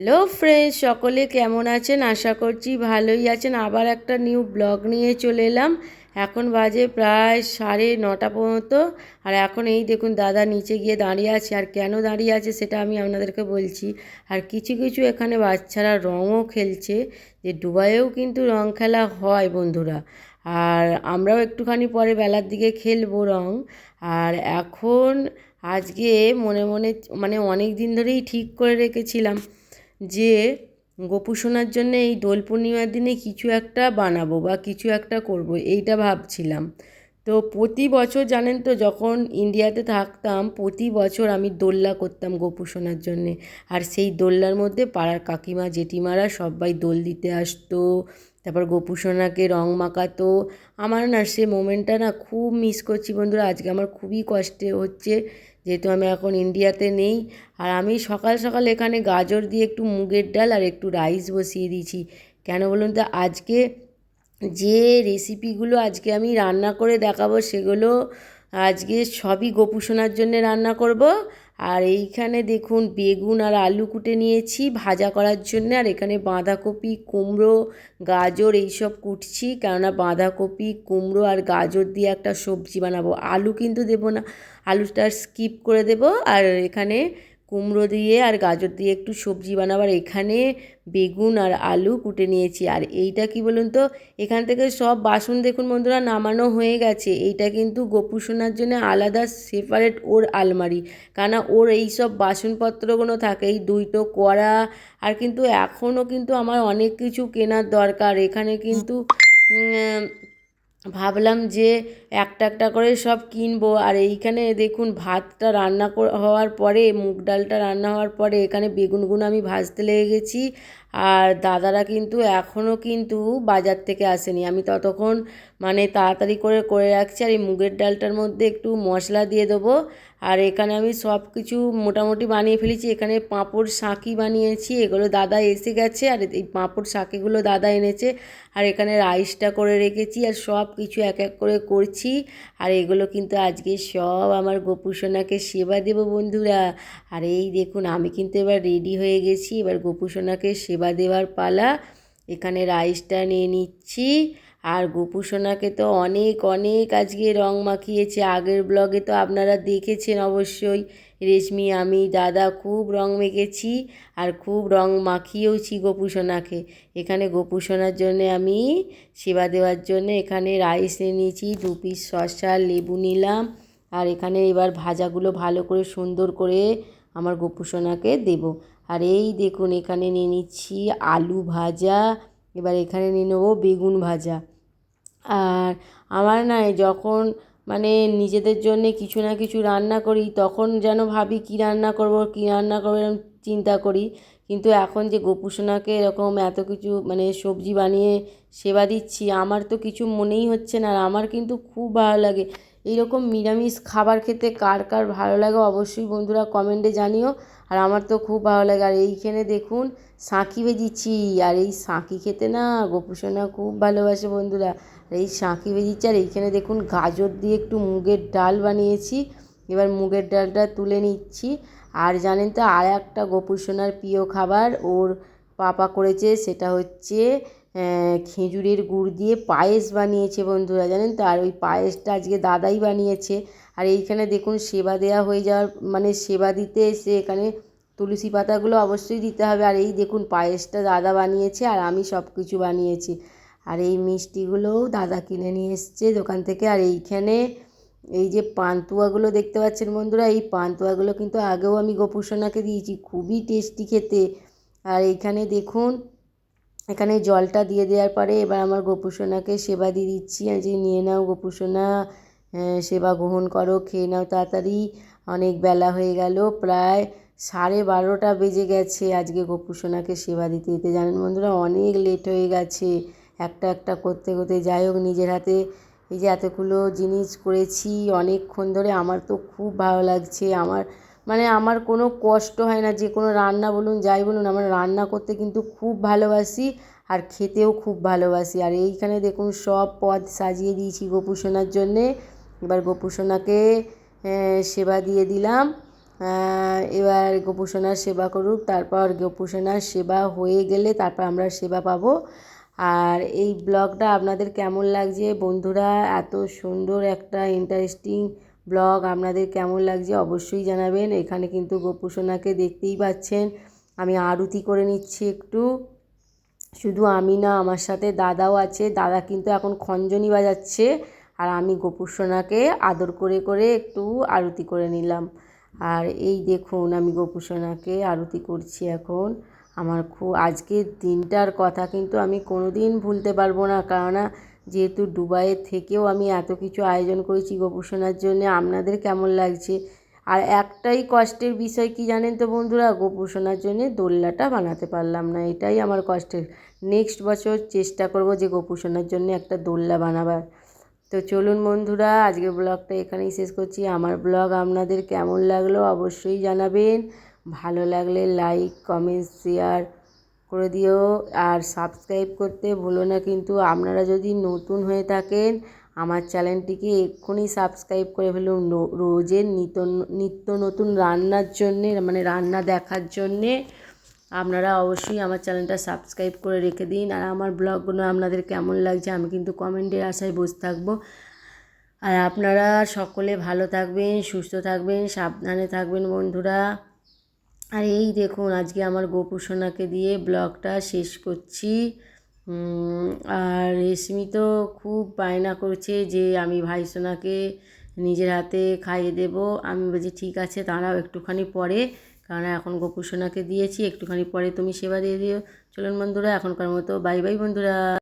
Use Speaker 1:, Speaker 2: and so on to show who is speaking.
Speaker 1: Hello friends, সকলে কেমন আছেন? আশা করছি ভালোই আছেন। আবার একটা নিউ ব্লগ নিয়ে চলে এলাম। এখন বাজে প্রায় সাড়ে নটা পর্যন্ত। আর এখন এই দেখুন, দাদা নিচে গিয়ে দাঁড়িয়ে আছে। আর কেন দাঁড়িয়ে আছে সেটা আমি আপনাদেরকে বলছি। আর কিছু কিছু এখানে বাচ্চারা রঙও খেলছে, যে ডুবাইয়েও কিন্তু রং খেলা হয় বন্ধুরা। আর আমরাও একটুখানি পরে বেলার দিকে খেলব রং। আর এখন আজকে মনে মনে মানে অনেক দিন ধরেই ঠিক করে রেখেছিলাম। যে গোপু সোনার জন্য এই দোল পূর্ণিমার দিনে কিছু একটা বানাবো বা কিছু একটা করব, এইটা ভাবছিলাম। তো প্রতি বছর জানেন তো, যখন ইন্ডিয়াতে থাকতাম, প্রতি বছর আমি দোল্লা করতাম গোপু জন্যে। আর সেই দোল্লার মধ্যে পাড়ার কাকিমা, জেঠিমারা সবাই দোল দিতে আসতো তারপর গোপুসোনাকে রং মাখাতো। আমার না সে মোমেন্টটা না খুব মিস করছি বন্ধুরা। আজকে আমার খুবই কষ্টে হচ্ছে। যেহেতু আমি এখন ইন্ডিয়াতে নেই। আর আমি সকাল সকাল এখানে গাজর দিয়ে একটু মুগের ডাল আর একটু রাইস বসিয়ে দিয়েছি। কেন বলুন তো? আজকে যে রেসিপিগুলো আজকে আমি রান্না করে দেখাবো সেগুলো আজকে সবই গোপু সোনার জন্য রান্না করব। আর এইখানে দেখুন বেগুন আর আলু কুটে নিয়েছি ভাজা করার জন্য। আর এখানে বাঁধাকপি, কুমড়ো, গাজর এইসব কুটছি। কেননা বাঁধাকপি, কুমড়ো আর গাজর দিয়ে একটা সবজি বানাবো। আলু কিন্তু দেবো না। আলুটা স্কিপ করে দেবো। আর এখানে কুমড়ো দিয়ে আর গাজর দিয়ে একটু সবজি বানাবার এখানে বেগুন আর আলু কুটে নিয়েছি। আর এইটা কি বলুন তো? এখান থেকে সব বাসন দেখুন বন্ধুরা, নামানো হয়ে গেছে। এইটা কিন্তু গোপু সোনার জন্য আলাদা সেপারেট ওর আলমারি। কেন ওর এই সব বাসনপত্রগুলো থাকে, এই দুইটো কড়া। আর কিন্তু এখনও কিন্তু আমার অনেক কিছু কেনার দরকার। এখানে কিন্তু ভাবলাম যে একটা একটা করে সব কিনবো। আর এইখানে দেখুন, ভাতটা রান্না হওয়ার পরে, মুগ ডালটা রান্না হওয়ার পরে এখানে বেগুনগুলো আমি ভাজতে লেগে গেছি আর দাদারা কিন্তু এখনও কিন্তু বাজার থেকে আসেনি। আমি ততক্ষণ মানে তাড়াতাড়ি করে করে রাখছি আর এই মুগের ডালটার মধ্যে একটু মশলা দিয়ে দেবো। আর এখানে আমি সব কিছু মোটামুটি বানিয়ে ফেলেছি। এখানে পাঁপড় শাঁকি বানিয়েছি, এগুলো দাদা এসে গেছে আর এই পাঁপড় শাঁকিগুলো দাদা এনেছে। আর এখানে রাইসটা করে রেখেছি আর সব কিছু এক এক করে করছি। আর এগুলো কিন্তু আজকে সব আমার গোপুসোনাকে সেবা দেব বন্ধুরা। আর এই দেখুন, আমি কিন্তু এবার রেডি হয়ে গেছি। এবার গোপুসোনাকে সেবা দেওয়ার পালা। এখানে রাইসটা নিয়ে নিচ্ছি। আর গোপু সোনাকে তো অনেক অনেক আজকে রং মাখিয়েছে। আগের ব্লগে তো আপনারা দেখেছেন অবশ্যই। রেশমি, আমি, দাদা খুব রং মেখেছি আর খুব রং মাখিয়েওছি গোপু সোনাকে এখানে গোপু সোনার জন্যে আমি সেবা দেওয়ার জন্য এখানে রাইস নিয়ে নিয়েছি। দু পিস শসা, লেবু নিলাম। আর এখানে এবার ভাজাগুলো ভালো করে সুন্দর করে আমার গোপু সোনাকে দেবো। আর এই দেখুন, এখানে নিয়ে নিচ্ছি আলু ভাজা, এবার এখানে নিয়ে নেব বেগুন ভাজা। আর আমার না যখন মানে নিজেদের জন্যে কিছু না কিছু রান্না করি, তখন যেন ভাবি কী রান্না করব, কী রান্না করব এরকম চিন্তা করি। কিন্তু এখন যে গোপুসোনাকে এরকম এত কিছু মানে সবজি বানিয়ে সেবা দিচ্ছি, আমার তো কিছু মনেই হচ্ছে না। আর আমার কিন্তু খুব ভালো লাগে। এইরকম নিরামিষ খাবার খেতে কার কার ভালো লাগে অবশ্যই বন্ধুরা কমেন্টে জানিও। আর আমার তো খুব ভালো লাগে। আর এইখানে দেখুন, শাঁখি ভেজিছি। আর এই শাঁখি খেতে না গোপুসোনা খুব ভালোবাসে বন্ধুরা। আর এই শাঁখি ভেজিছি। আর এইখানে দেখুন, গাজর দিয়ে একটু মুগের ডাল বানিয়েছি। এবার মুগের ডালটা তুলে নিচ্ছি। আর জানেন তো, আর একটা গোপুসোনার প্রিয় খাবার ওর পাপা করেছে, সেটা হচ্ছে খেজুরের গুড় দিয়ে পায়েস বানিয়েছে বন্ধুরা, জানেন তো? আর ওই পায়েসটা আজকে দাদাই বানিয়েছে। আর এইখানে দেখুন, সেবা দেওয়া হয়ে যাওয়ার মানে সেবা দিতে এসে এখানে তুলসী পাতাগুলো অবশ্যই দিতে হবে। আর এই দেখুন, পায়েসটা দাদা বানিয়েছে আর আমি সব কিছু বানিয়েছি। আর এই মিষ্টিগুলোও দাদা কিনে নিয়ে এসছে দোকান থেকে। আর এইখানে এই যে পান্তুয়াগুলো দেখতে পাচ্ছেন বন্ধুরা, এই পান্তুয়াগুলো কিন্তু আগেও আমি গোপুসোনাকে দিয়েছি। খুবই টেস্টি খেতে। আর এইখানে দেখুন এখানে জলটা দিয়ে দেওয়ার পরে এবার আমার গোপুসোনাকে সেবা দিয়ে দিচ্ছি। যে নিয়ে নাও গোপুসোনা সেবা গ্রহণ করো, খেয়ে নাও তাড়াতাড়ি। অনেক বেলা হয়ে গেল, প্রায় সাড়ে বারোটা বেজে গেছে আজকে গোপুসোনাকে সেবা দিতে দিতে। জানেন বন্ধুরা, অনেক লেট হয়ে গেছে। একটা একটা করতে করতে যাই হোক, নিজের হাতে এই যে এতগুলো জিনিস করেছি, অনেকক্ষণ ধরে আমার তো খুব ভালো লাগছে। আমার মানে আমার কোনো কষ্ট হয় না, যে কোনো রান্না বলুন, যাই বলুন, আমার রান্না করতে কিন্তু খুব ভালোবাসি আর খেতেও খুব ভালোবাসি। আর এইখানে দেখুন, সব পদ সাজিয়ে দিয়েছি গোপুসোনার জন্যে। এবার গোপুসোনাকে সেবা দিয়ে দিলাম। এবার গোপুসোনার সেবা করুক, তারপর গোপুসোনার সেবা হয়ে গেলে তারপর আমরা সেবা পাবো। আর এই ব্লগটা আপনাদের কেমন লাগছে? বন্ধুরা, এত সুন্দর একটা ইন্টারেস্টিং ব্লগ আপনাদের কেমন লাগছে অবশ্যই জানাবেন। এখানে কিন্তু গোপুসোনাকে দেখতেই পাচ্ছেন। আমি আরতি করে নিচ্ছি একটু। শুধু আমি না, আমার সাথে দাদাও আছে। দাদা কিন্তু এখন খঞ্জনি বাজাচ্ছে। আর আমি গোপুসোনাকে আদর করে করে একটু আরতি করে নিলাম। আর এই দেখুন, আমি গোপুসোনাকে আরতি করছি এখন। আমার খুব, আজকের দিনটার কথা কিন্তু আমি কোনো দিন ভুলতে পারব না। কেননা যেহেতু দুবাইয়ের থেকেও আমি এত কিছু আয়োজন করেছি গোপুসোনার জন্য, আপনাদের কেমন লাগছে? আর একটাই কষ্টের বিষয় কি জানেন তো বন্ধুরা? গোপুসোনার জন্য দোল্লাটা বানাতে পারলাম না, এটাই আমার কষ্টের। নেক্সট বছর চেষ্টা করব যে গোপুসোনার জন্য একটা দোল্লা বানাবার। তো চলুন বন্ধুরা, আজকের ব্লগটা এখানেই শেষ করছি। আমার ব্লগ আপনাদের কেমন লাগল অবশ্যই জানাবেন। ভালো লাগলে লাইক, কমেন্ট, শেয়ার করে দিও আর সাবস্ক্রাইব করতে ভুলো না কিন্তু আপনারা যদি নতুন হয়ে থাকেন, আমার চ্যানেলটিকে এক্ষুনি সাবস্ক্রাইব করে ফেলুন। রোজের নিত্য নিত্য নতুন রান্নার জন্যে মানে রান্না দেখার জন্যে আপনারা অবশ্যই আমার চ্যানেলটা সাবস্ক্রাইব করে রেখে দিন। আর আমার ব্লগগুলো আপনাদের কেমন লাগছে আমি কিন্তু কমেন্টের আশায় বসে থাকব। আর আপনারা সকলে ভালো থাকবেন, সুস্থ থাকবেন, সাবধানে থাকবেন বন্ধুরা। আর এই দেখুন, আজকে আমার গোপুসোনাকে দিয়ে ব্লগটা শেষ করছি। আর রেশমি তো খুব বায়না করছে যে আমি ভাইসোনাকে নিজের হাতে খাইয়ে দেব। আমি বলছি, ঠিক আছে তারাও একটুখানি পরে। কারণ এখন গোপুসোনাকে দিয়েছি, একটুখানি পরে তুমি সেবা দিয়ে দিও। চলুন বন্ধুরা, এখনকার মতো বাই বাই বন্ধুরা।